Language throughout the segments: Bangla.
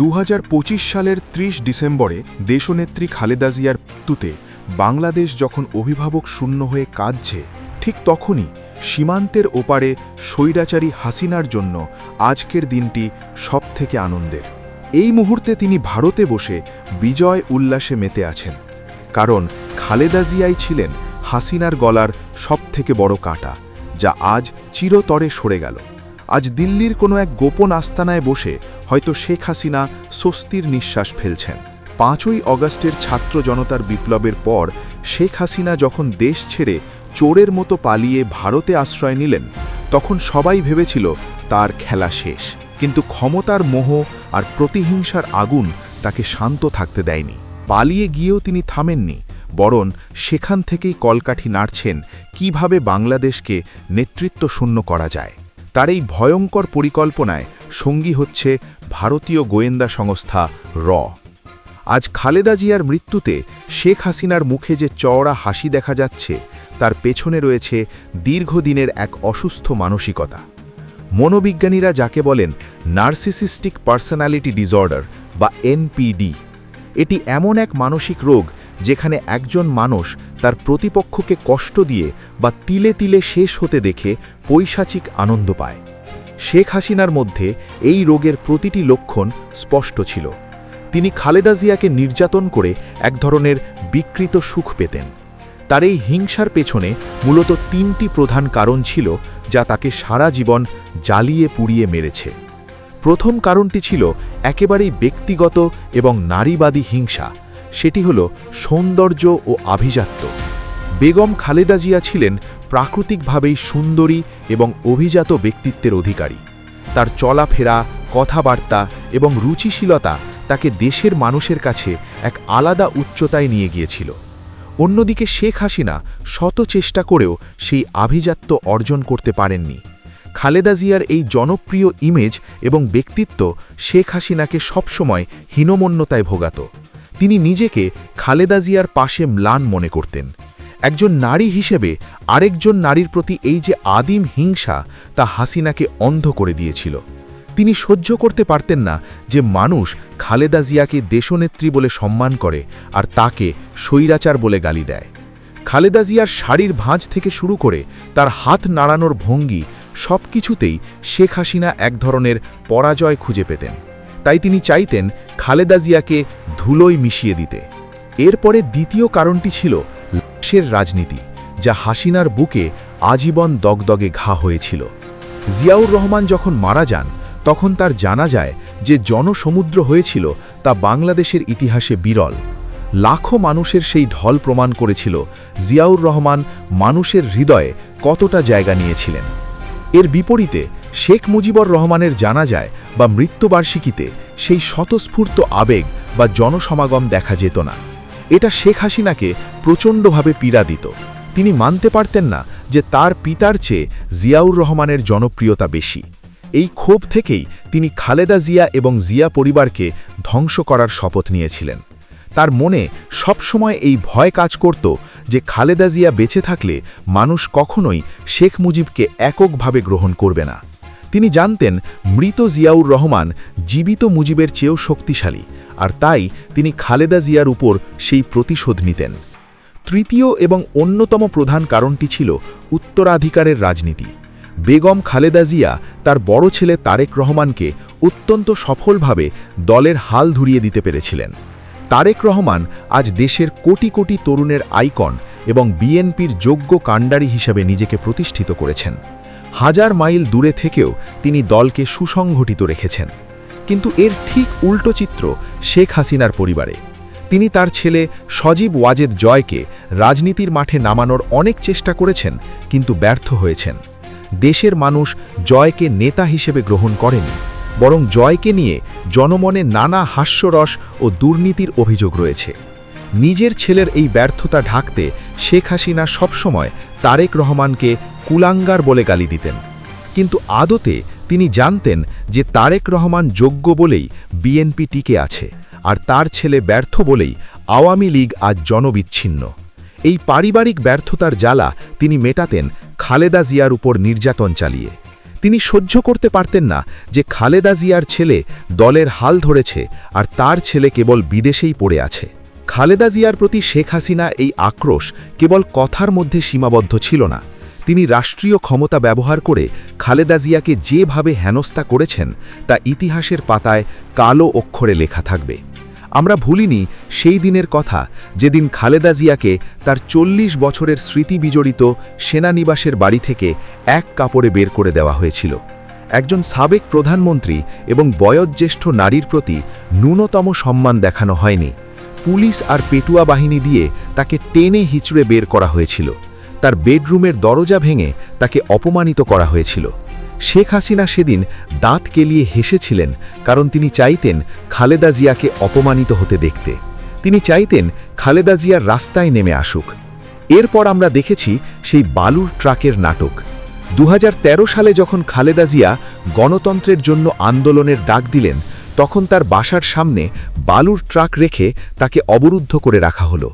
দু হাজার পঁচিশ সালের ৩০ ডিসেম্বরে দেশনেত্রী খালেদা জিয়ার মৃত্যুতে বাংলাদেশ যখন অভিভাবক শূন্য হয়ে কাঁদছে, ঠিক তখনই সীমান্তের ওপারে স্বৈরাচারী হাসিনার জন্য আজকের দিনটি সবথেকে আনন্দের। এই মুহূর্তে তিনি ভারতে বসে বিজয় উল্লাসে মেতে আছেন, কারণ খালেদা জিয়াই ছিলেন হাসিনার গলার সবথেকে বড় কাঁটা, যা আজ চিরতরে সরে গেল। আজ দিল্লির কোনো এক গোপন আস্তানায় বসে হয়তো শেখ হাসিনা স্বস্তির নিঃশ্বাস ফেলছেন। পাঁচই অগস্টের ছাত্র জনতার বিপ্লবের পর শেখ হাসিনা যখন দেশ ছেড়ে চোরের মতো পালিয়ে ভারতে আশ্রয় নিলেন, তখন সবাই ভেবেছিল তার খেলা শেষ। কিন্তু ক্ষমতার মোহ আর প্রতিহিংসার আগুন তাকে শান্ত থাকতে দেয়নি। পালিয়ে গিয়েও তিনি থামেননি, বরং সেখান থেকেই কলকাঠি নাড়ছেন কীভাবে বাংলাদেশকে নেতৃত্ব শূন্য করা যায়। তার এই ভয়ঙ্কর পরিকল্পনায় সঙ্গী হচ্ছে ভারতীয় গোয়েন্দা সংস্থা র। আজ খালেদা জিয়ার মৃত্যুতে শেখ হাসিনার মুখে যে চওড়া হাসি দেখা যাচ্ছে, তার পেছনে রয়েছে দীর্ঘদিনের এক অসুস্থ মানসিকতা। মনোবিজ্ঞানীরা যাকে বলেন নার্সিসিস্টিক পার্সোনালিটি ডিসঅর্ডার বা এনপিডি, এটি এমন এক মানসিক রোগ যেখানে একজন মানুষ তার প্রতিপক্ষকে কষ্ট দিয়ে বা তিলে তিলে শেষ হতে দেখে পৈশাচিক আনন্দ পায়। শেখ হাসিনার মধ্যে এই রোগের প্রতিটি লক্ষণ স্পষ্ট ছিল। তিনি খালেদা জিয়াকে নির্যাতন করে এক ধরনের বিকৃত সুখ পেতেন। তার এই হিংসার পেছনে মূলত তিনটি প্রধান কারণ ছিল যা তাকে সারা জীবন জ্বালিয়ে পুড়িয়ে মেরেছে। প্রথম কারণটি ছিল একেবারেই ব্যক্তিগত এবং নারীবাদী হিংসা। সেটি হল সৌন্দর্য ও আভিজাত্য। বেগম খালেদা জিয়া ছিলেন প্রাকৃতিকভাবেই সুন্দরী এবং অভিজাত ব্যক্তিত্বের অধিকারী। তার চলাফেরা, কথাবার্তা এবং রুচিশীলতা তাকে দেশের মানুষের কাছে এক আলাদা উচ্চতায় নিয়ে গিয়েছিল। অন্যদিকে শেখ হাসিনা শত চেষ্টা করেও সেই আভিজাত্য অর্জন করতে পারেননি। খালেদা জিয়ার এই জনপ্রিয় ইমেজ এবং ব্যক্তিত্ব শেখ হাসিনাকে সবসময় হীনমন্যতায় ভোগাত। তিনি নিজেকে খালেদা জিয়ার পাশে ম্লান মনে করতেন। একজন নারী হিসেবে আরেকজন নারীর প্রতি এই যে আদিম হিংসা, তা হাসিনাকে অন্ধ করে দিয়েছিল। তিনি সহ্য করতে পারতেন না যে মানুষ খালেদা জিয়াকে দেশনেত্রী বলে সম্মান করে আর তাকে স্বৈরাচার বলে গালি দেয়। খালেদা জিয়ার শাড়ির ভাঁজ থেকে শুরু করে তার হাত নাড়ানোর ভঙ্গি সব কিছুতেই শেখ হাসিনা এক ধরনের পরাজয় খুঁজে পেতেন। তাই তিনি চাইতেন খালেদা জিয়াকে ধুলোয় মিশিয়ে দিতে। এরপরে দ্বিতীয় কারণটি ছিল লাশের রাজনীতি, যা হাসিনার বুকে আজীবন দগদগে ঘা হয়েছিল। জিয়াউর রহমান যখন মারা যান, তখন তার জানা যায় যে জনসমুদ্র হয়েছিল তা বাংলাদেশের ইতিহাসে বিরল। লাখো মানুষের সেই ঢল প্রমাণ করেছিল জিয়াউর রহমান মানুষের হৃদয়ে কতটা জায়গা নিয়েছিলেন। এর বিপরীতে শেখ মুজিবর রহমানের জানা যায় বা মৃত্যুবার্ষিকীতে সেই স্বতঃস্ফূর্ত আবেগ বা জনসমাগম দেখা যেত না। এটা শেখ হাসিনাকে প্রচণ্ডভাবে পীড়া দিত। তিনি মানতে পারতেন না যে তার পিতার চেয়ে জিয়াউর রহমানের জনপ্রিয়তা বেশি। এই ক্ষোভ থেকেই তিনি খালেদা জিয়া এবং জিয়া পরিবারকে ধ্বংস করার শপথ নিয়েছিলেন। তার মনে সবসময় এই ভয় কাজ করত যে খালেদা জিয়া বেঁচে থাকলে মানুষ কখনোই শেখ মুজিবকে এককভাবে গ্রহণ করবে না। তিনি জানতেন মৃত জিয়াউর রহমান জীবিত মুজিবের চেয়েও শক্তিশালী, আর তাই তিনি খালেদা জিয়ার উপর সেই প্রতিশোধ নিতেন। তৃতীয় এবং অন্যতম প্রধান কারণটি ছিল উত্তরাধিকারের রাজনীতি। বেগম খালেদা জিয়া তার বড় ছেলে তারেক রহমানকে অত্যন্ত সফলভাবে দলের হাল ধরিয়ে দিতে পেরেছিলেন। তারেক রহমান আজ দেশের কোটি কোটি তরুণের আইকন এবং বিএনপির যোগ্য কাণ্ডারি হিসেবে নিজেকে প্রতিষ্ঠিত করেছেন। হাজার মাইল দূরে থেকেও তিনি দলকে সুসংগঠিত রেখেছেন। কিন্তু এর ঠিক উল্টো চিত্র শেখ হাসিনার পরিবারে। তিনি তার ছেলে সজীব ওয়াজেদ জয়কে রাজনীতির মাঠে নামানোর অনেক চেষ্টা করেছেন, কিন্তু ব্যর্থ হয়েছেন। দেশের মানুষ জয়কে নেতা হিসেবে গ্রহণ করেনি, বরং জয়কে নিয়ে জনমনে নানা হাস্যরস ও দুর্নীতির অভিযোগ রয়েছে। নিজের ছেলের এই ব্যর্থতা ঢাকতে শেখ হাসিনা সবসময় তারেক রহমানকে কুলাঙ্গার বলে গালি দিতেন। কিন্তু আদতে তিনি জানতেন যে তারেক রহমান যোগ্য বলেই বিএনপি টিকে আছে আর তার ছেলে ব্যর্থ বলেই আওয়ামী লীগ আজ জনবিচ্ছিন্ন। এই পারিবারিক ব্যর্থতার জ্বালা তিনি মেটাতেন খালেদা জিয়ার উপর নির্যাতন চালিয়ে। তিনি সহ্য করতে পারতেন না যে খালেদা জিয়ার ছেলে দলের হাল ধরেছে আর তার ছেলে কেবল বিদেশেই পড়ে আছে। খালেদা জিয়ার প্রতি শেখ হাসিনা এই আক্রোশ কেবল কথার মধ্যে সীমাবদ্ধ ছিল না। তিনি রাষ্ট্রীয় ক্ষমতা ব্যবহার করে খালেদা জিয়াকে যেভাবে হেনস্থা করেছেন, তা ইতিহাসের পাতায় কালো অক্ষরে লেখা থাকবে। আমরা ভুলিনি সেই দিনের কথা যেদিন খালেদা জিয়াকে তার চল্লিশ বছরের স্মৃতি বিজড়িত সেনানিবাসের বাড়ি থেকে এক কাপড়ে বের করে দেওয়া হয়েছিল। একজন সাবেক প্রধানমন্ত্রী এবং বয়োজ্যেষ্ঠ নারীর প্রতি ন্যূনতম সম্মান দেখানো হয়নি। পুলিশ আর পেটুয়া বাহিনী দিয়ে তাকে টেনে হিচড়ে বের করা হয়েছিল। তার বেডরুমের দরজা ভেঙে তাকে অপমানিত করা হয়েছিল। শেখ হাসিনা সেদিন দাঁত কেলিয়ে হেসেছিলেন কারণ তিনি চাইতেন খালেদা জিয়াকে অপমানিত হতে দেখতে। তিনি চাইতেন খালেদা জিয়ার রাস্তায় নেমে আসুক। এরপর আমরা দেখেছি সেই বালুর ট্রাকের নাটক। দু হাজার তেরো সালে যখন খালেদা জিয়া গণতন্ত্রের জন্য আন্দোলনের ডাক দিলেন তখন তার বাসার সামনে বালুর ট্রাক রেখে তাকে অবরুদ্ধ করে রাখা হলো।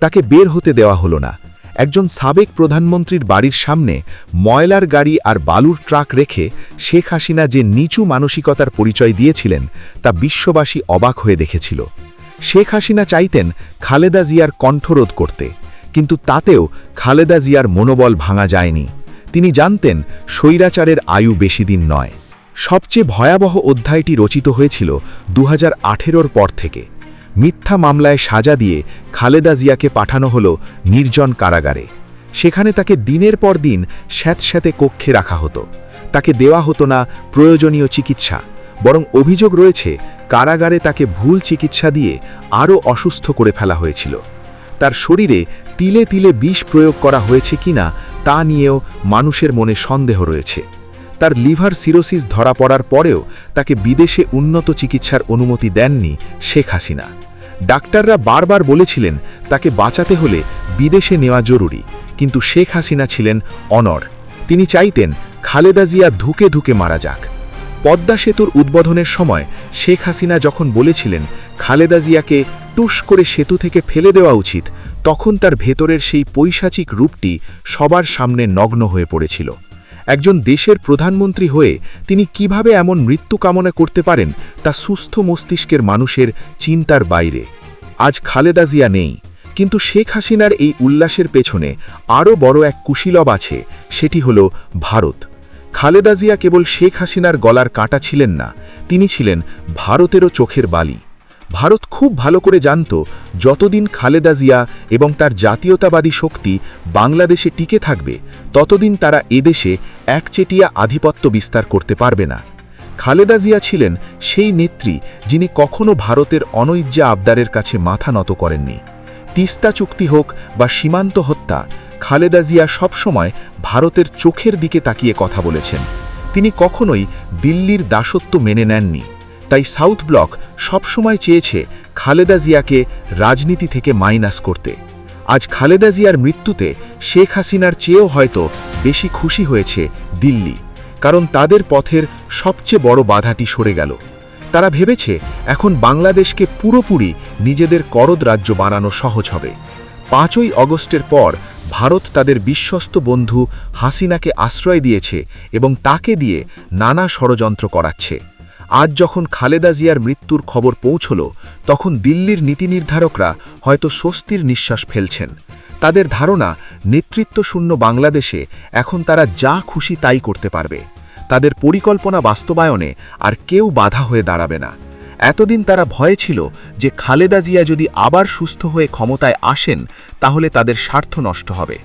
তাকে বের হতে দেওয়া হলো না। একজন সাবেক প্রধানমন্ত্রীর বাড়ির সামনে ময়লার গাড়ি আর বালুর ট্রাক রেখে শেখ হাসিনা যে নিচু মানসিকতার পরিচয় দিয়েছিলেন, তা বিশ্ববাসী অবাক হয়ে দেখেছিল। শেখ হাসিনা চাইতেন খালেদা জিয়ার কণ্ঠরোধ করতে, কিন্তু তাতেও খালেদা জিয়ার মনোবল ভাঙা যায়নি। তিনি জানতেন, স্বৈরাচারের আয়ু বেশি দিন নয়। সবচেয়ে ভয়াবহ অধ্যায়টি রচিত হয়েছিল দু হাজার পর থেকে। মিথ্যা মামলায় সাজা দিয়ে খালেদা জিয়াকে পাঠানো হলো নির্জন কারাগারে। সেখানে তাকে দিনের পর দিন স্যাঁতস্যাঁতে কক্ষে রাখা হতো। তাকে দেওয়া হতো না প্রয়োজনীয় চিকিৎসা, বরং অভিযোগ রয়েছে কারাগারে তাকে ভুল চিকিৎসা দিয়ে আরও অসুস্থ করে ফেলা হয়েছিল। তার শরীরে তিলে তিলে বিষ প্রয়োগ করা হয়েছে কিনা তা নিয়েও মানুষের মনে সন্দেহ রয়েছে। তার লিভার সিরোসিস ধরা পড়ার পরেও তাকে বিদেশে উন্নত চিকিৎসার অনুমতি দেননি শেখ হাসিনা। ডাক্তাররা বারবার বলেছিলেন, তাকে বাঁচাতে হলে বিদেশে নেওয়া জরুরি, কিন্তু শেখ হাসিনা ছিলেন অনর। তিনি চাইতেন খালেদা জিয়া ধুকে ধুকে মারা যাক। পদ্মা সেতুর উদ্বোধনের সময় শেখ হাসিনা যখন বলেছিলেন খালেদা জিয়াকে টুস করে সেতু থেকে ফেলে দেওয়া উচিত, তখন তার ভেতরের সেই পৈশাচিক রূপটি সবার সামনে নগ্ন হয়ে পড়েছিল। একজন দেশের প্রধানমন্ত্রী হয়ে তিনি কীভাবে এমন মৃত্যু কামনা করতে পারেন তা সুস্থ মস্তিষ্কের মানুষের চিন্তার বাইরে। আজ খালেদা জিয়া নেই, কিন্তু শেখ হাসিনার এই উল্লাসের পেছনে আরও বড় এক কুশীলব আছে, সেটি হল ভারত। খালেদা জিয়া কেবল শেখ হাসিনার গলার কাঁটা ছিলেন না, তিনি ছিলেন ভারতেরও চোখের বালি। ভারত খুব ভালো করে জানত যতদিন খালেদা জিয়া এবং তার জাতীয়তাবাদী শক্তি বাংলাদেশে টিকে থাকবে, ততদিন তারা এদেশে একচেটিয়া আধিপত্য বিস্তার করতে পারবে না। খালেদা জিয়া ছিলেন সেই নেত্রী যিনি কখনো ভারতের অনৈজ্যা আবদারের কাছে মাথা নত করেননি। তিস্তা চুক্তি হোক বা সীমান্ত হত্যা, খালেদা জিয়া সবসময় ভারতের চোখের দিকে তাকিয়ে কথা বলেছেন। তিনি কখনোই দিল্লির দাসত্ব মেনে নেননি। তাই সাউথ ব্লক সবসময় চেয়েছে খালেদা জিয়াকে রাজনীতি থেকে মাইনাস করতে। আজ খালেদা জিয়ার মৃত্যুতে শেখ হাসিনার চেয়েও হয়তো বেশি খুশি হয়েছে দিল্লি, কারণ তাদের পথের সবচেয়ে বড় বাধাটি সরে গেল। তারা ভেবেছে এখন বাংলাদেশকে পুরোপুরি নিজেদের করদ রাজ্য বানানো সহজ হবে। পাঁচই অগস্টের পর ভারত তাদের বিশ্বস্ত বন্ধু হাসিনাকে আশ্রয় দিয়েছে এবং তাকে দিয়ে নানা ষড়যন্ত্র করাচ্ছে। আজ যখন খালেদা জিয়ার মৃত্যুর খবর পৌঁছল, তখন দিল্লির নীতি নির্ধারকরা হয়তো স্বস্তির নিঃশ্বাস ফেলছেন। তাদের ধারণা, নেতৃত্বশূন্য বাংলাদেশে এখন তারা যা খুশি তাই করতে পারবে। তাদের পরিকল্পনা বাস্তবায়নে আর কেউ বাধা হয়ে দাঁড়াবে না। এতদিন তারা ভয়ে ছিল যে খালেদা জিয়া যদি আবার সুস্থ হয়ে ক্ষমতায় আসেন, তাহলে তাদের স্বার্থ নষ্ট হবে।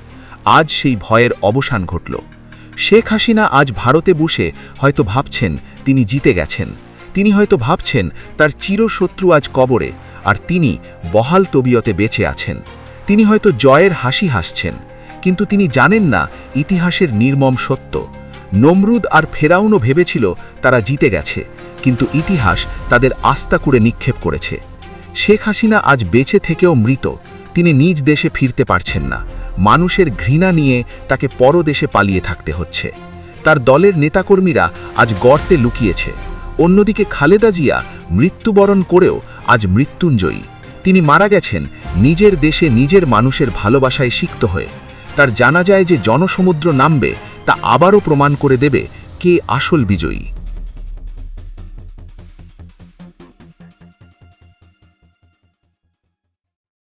আজ সেই ভয়ের অবসান ঘটল। শেখ হাসিনা আজ ভারতে বসে হয়তো ভাবছেন তিনি জিতে গেছেন। তিনি হয়তো ভাবছেন তার চিরশত্রু আজ কবরে, আর তিনি বহাল তবিয়তে বেঁচে আছেন। তিনি হয়তো জয়ের হাসি হাসছেন, কিন্তু তিনি জানেন না ইতিহাসের নির্মম সত্য। নমরুদ আর ফেরাউনও ভেবেছিল তারা জিতে গেছে, কিন্তু ইতিহাস তাদের আস্থা করে নিক্ষেপ করেছে। শেখ হাসিনা আজ বেঁচে থেকেও মৃত, তিনি নিজ দেশে ফিরতে পারছেন না। মানুষের ঘৃণা নিয়ে তাকে পরদেশে পালিয়ে থাকতে হচ্ছে। তার দলের নেতাকর্মীরা আজ গর্তে লুকিয়েছে। অন্যদিকে খালেদা জিয়া মৃত্যুবরণ করেও আজ মৃত্যুঞ্জয়ী। তিনি মারা গেছেন নিজের দেশে নিজের মানুষের ভালোবাসায় সিক্ত হয়ে। তার জানা যায় যে জনসমুদ্র নামবে তা আবারও প্রমাণ করে দেবে কে আসল বিজয়ী।